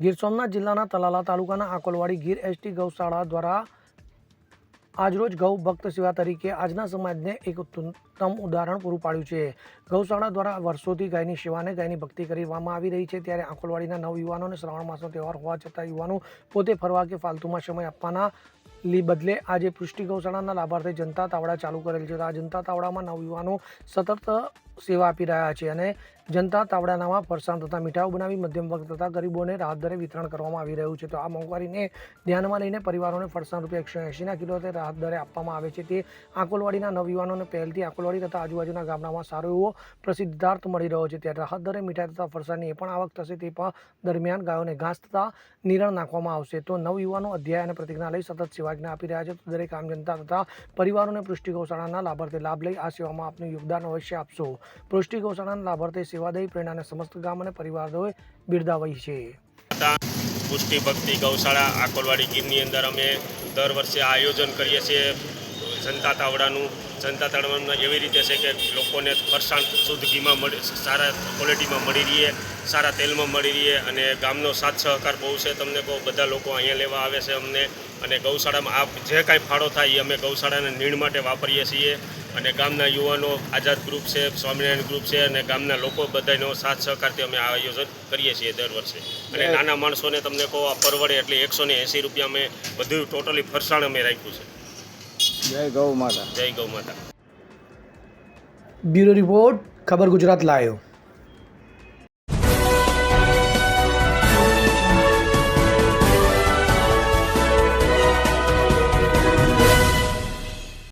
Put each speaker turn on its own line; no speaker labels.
ગીર સોમનાથ જિલ્લાના તલાલા તાલુકાના આકોલવાડી ગીર એસટી ગૌશાળા દ્વારા આજરોજ ગૌ ભક્ત સેવા તરીકે આજના સમાજને એક ઉત્તમ ઉદાહરણ પૂરું પાડ્યું છે. ગૌશાળા દ્વારા વર્ષોથી ગાયની સેવાને ગાયની ભક્તિ કરવામાં આવી રહી છે. ત્યારે આંકોલવાડીના નવયુવાનોને શ્રાવણ માસનો તહેવાર હોવા છતાં યુવાનો પોતે ફરવા કે ફાલતુમાં સમય આપવાના લી બદલે આજે પૃષ્ટિ ગૌશાળાના લાભાર્થે જનતા તાવડા ચાલુ કરેલ છે. આ જનતા તાવડામાં નવયુવાનો સતત સેવા આપી રહ્યા છે અને જનતા તાવડાનામાં ફરસાણ તથા મીઠાઓ બનાવી મધ્યમ વર્ગ તથા ગરીબોને રાહત દરે વિતરણ કરવામાં આવી રહ્યું છે. તો આ મોંઘવારીને ધ્યાનમાં લઈને પરિવારોને ફરસાણ રૂપિયા એકસો એંશીના કિલો તે રાહત દરે આપવામાં આવે છે. તે આંકોલવાડીના નવયુવાનોને પહેલથી આંકોલવાડી તથા આજુબાજુના ગામડામાં સારો એવો પ્રસિદ્ધાર્થ મળી રહ્યો છે. ત્યારે રાહત દરે મીઠાઈ તથા ફરસાણની એ પણ આવક થશે તે પણ દરમિયાન ગાયોને ઘાસ તથા નિરણ નાખવામાં આવશે. તો નવયુવાનો અધ્યાય અને પ્રતિજ્ઞા લઈ સતત સેવાજ્ઞા આપી રહ્યા છે. તો દરેક આમ જનતા તથા પરિવારોને પૃષ્ટિ ગૌશાળાના લાભાર્થે લાભ લઈ આ સેવામાં આપનું યોગદાન અવશ્ય આપશો. પૃષ્ટિ ગૌશાળાના લાભાર્થે સેવા દઈ પ્રેરણાને સમસ્ત ગામ અને પરિવારોએ બિરદાવી છે.
પુષ્ટિ ભક્તિ ગૌશાળા આકોલવાડી ગીરની અંદર અમે દર વર્ષે આયોજન કરીએ છીએ. જનતા તાવડાનું જનતા તાવડામાં એવી રીતે છે કે લોકોને ફરસાણ શુદ્ધ ઘીમાં મળી સારા ક્વોલિટીમાં મળી રહીએ સારા તેલમાં મળી રહીએ અને ગામનો સાથ સહકાર બહુ છે તમને કહું બધા લોકો અહીંયા લેવા આવે છે અમને અને ગૌશાળામાં આ જે કાંઈ ફાળો થાય એ અમે ગૌશાળાના નીણ માટે વાપરીએ છીએ અને ગામના યુવાનો આઝાદ ગ્રુપ છે સ્વામિનારાયણ ગ્રુપ છે અને ગામના લોકો બધાનો સાથ સહકારથી અમે આ આયોજન કરીએ છીએ દર વર્ષે. અને નાના માણસોને તમને કહો આ પરવડે એટલે એકસો ને એંસી રૂપિયા અમે બધું ટોટલી ફરસાણ અમે રાખ્યું છે.
જય ગૌ માતા.
જય ગૌ માતા.
બ્યુરો રિપોર્ટ ખબર ગુજરાત લાયો.